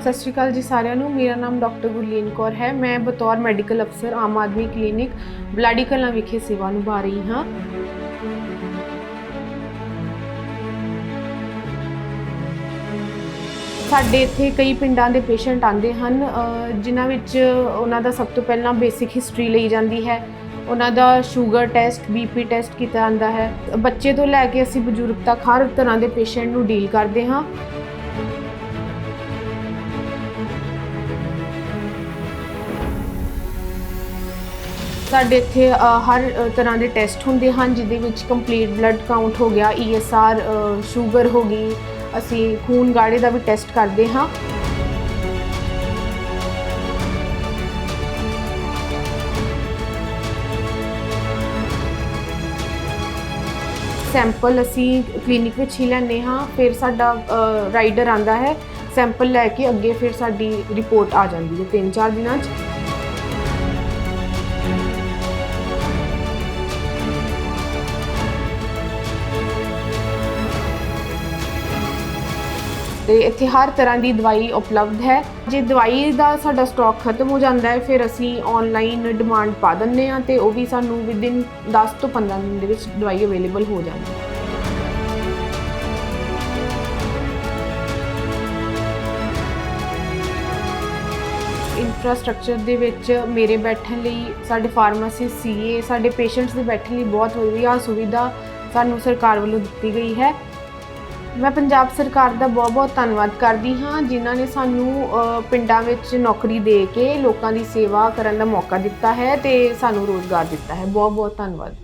ਸਤਿ ਸ਼੍ਰੀ ਅਕਾਲ ਜੀ ਸਾਰਿਆਂ ਨੂੰ। ਮੇਰਾ ਨਾਮ ਡਾਕਟਰ ਗੁਰਲੀਨ ਕੌਰ ਹੈ। ਮੈਂ ਬਤੌਰ ਮੈਡੀਕਲ ਅਫਸਰ ਆਮ ਆਦਮੀ ਕਲੀਨਿਕ ਬਲਾਡੀ ਕਲਾਂ ਵਿਖੇ ਸੇਵਾ ਨਿਭਾ ਰਹੀ ਹਾਂ। ਸਾਡੇ ਇੱਥੇ ਕਈ ਪਿੰਡਾਂ ਦੇ ਪੇਸ਼ੈਂਟ ਆਉਂਦੇ ਹਨ ਅ, ਜਿਨ੍ਹਾਂ ਵਿੱਚ ਉਹਨਾਂ ਦਾ ਸਭ ਤੋਂ ਪਹਿਲਾਂ ਬੇਸਿਕ ਹਿਸਟਰੀ ਲਈ ਜਾਂਦੀ ਹੈ। ਉਹਨਾਂ ਦਾ ਸ਼ੂਗਰ ਟੈਸਟ ਬੀਪੀ ਟੈਸਟ ਕੀਤਾ ਜਾਂਦਾ ਹੈ। ਬੱਚੇ ਤੋਂ ਲੈ ਕੇ ਅਸੀਂ ਬਜ਼ੁਰਗ ਤੱਕ ਹਰ ਤਰ੍ਹਾਂ ਦੇ ਪੇਸ਼ੈਂਟ ਨੂੰ ਡੀਲ ਕਰਦੇ ਹਾਂ। ਸਾਡੇ ਇੱਥੇ ਹਰ ਤਰ੍ਹਾਂ ਦੇ ਟੈਸਟ ਹੁੰਦੇ ਹਨ, ਜਿਹਦੇ ਵਿੱਚ ਕੰਪਲੀਟ ਬਲੱਡ ਕਾਊਂਟ ਹੋ ਗਿਆ ਈਐਸਆਰ ਸ਼ੂਗਰ ਹੋ ਗਈ, ਅਸੀਂ ਖੂਨ ਗਾੜੇ ਦਾ ਵੀ ਟੈਸਟ ਕਰਦੇ ਹਾਂ। ਸੈਂਪਲ ਅਸੀਂ ਕਲੀਨਿਕ ਵਿੱਚ ਹੀ ਲੈਂਦੇ ਹਾਂ, ਫਿਰ ਸਾਡਾ ਰਾਈਡਰ ਆਂਦਾ ਹੈ, ਸੈਂਪਲ ਲੈ ਕੇ ਅੱਗੇ ਫਿਰ ਸਾਡੀ ਰਿਪੋਰਟ ਆ ਜਾਂਦੀ ਹੈ 3-4 ਦਿਨਾਂ 'ਚ। ਤੇ ਇੱਥੇ ਹਰ ਤਰ੍ਹਾਂ ਦੀ ਦਵਾਈ ਉਪਲਬਧ ਹੈ। ਜੇ ਦਵਾਈ ਦਾ ਸਾਡਾ ਸਟਾਕ ਖਤਮ ਹੋ ਜਾਂਦਾ ਹੈ, ਫਿਰ ਅਸੀਂ ਆਨਲਾਈਨ ਡਿਮਾਂਡ ਪਾ ਦਿੰਦੇ ਹਾਂ ਤੇ ਉਹ ਵੀ ਸਾਨੂੰ ਵਿਦਿਨ 10 ਤੋਂ 15 ਦਿਨ ਦੇ ਵਿੱਚ ਦਵਾਈ ਅਵੇਲੇਬਲ ਹੋ ਜਾਂਦੀ ਹੈ। ਇਨਫਰਾਸਟ੍ਰਕਚਰ ਦੇ ਵਿੱਚ ਮੇਰੇ ਬੈਠਣ ਲਈ, ਸਾਡੇ ਫਾਰਮਾਸਿਸਟ ਸੀਏ ਸਾਡੇ ਪੇਸ਼ੈਂਟਸ ਦੇ ਬੈਠਣ ਲਈ ਬਹੁਤ ਵਧੀਆ ਸੁਵਿਧਾ ਸਾਨੂੰ ਸਰਕਾਰ ਵੱਲੋਂ ਦਿੱਤੀ ਗਈ ਹੈ। ਮੈਂ ਪੰਜਾਬ ਸਰਕਾਰ ਦਾ ਬਹੁਤ-ਬਹੁਤ ਧੰਨਵਾਦ ਕਰਦੀ ਹਾਂ, ਜਿਨ੍ਹਾਂ ਨੇ ਸਾਨੂੰ ਪਿੰਡਾਂ ਵਿੱਚ ਨੌਕਰੀ ਦੇ ਕੇ ਲੋਕਾਂ ਦੀ ਸੇਵਾ ਕਰਨ ਦਾ ਮੌਕਾ ਦਿੱਤਾ ਹੈ ਤੇ ਸਾਨੂੰ ਰੋਜ਼ਗਾਰ ਦਿੱਤਾ ਹੈ। ਬਹੁਤ-ਬਹੁਤ ਧੰਨਵਾਦ।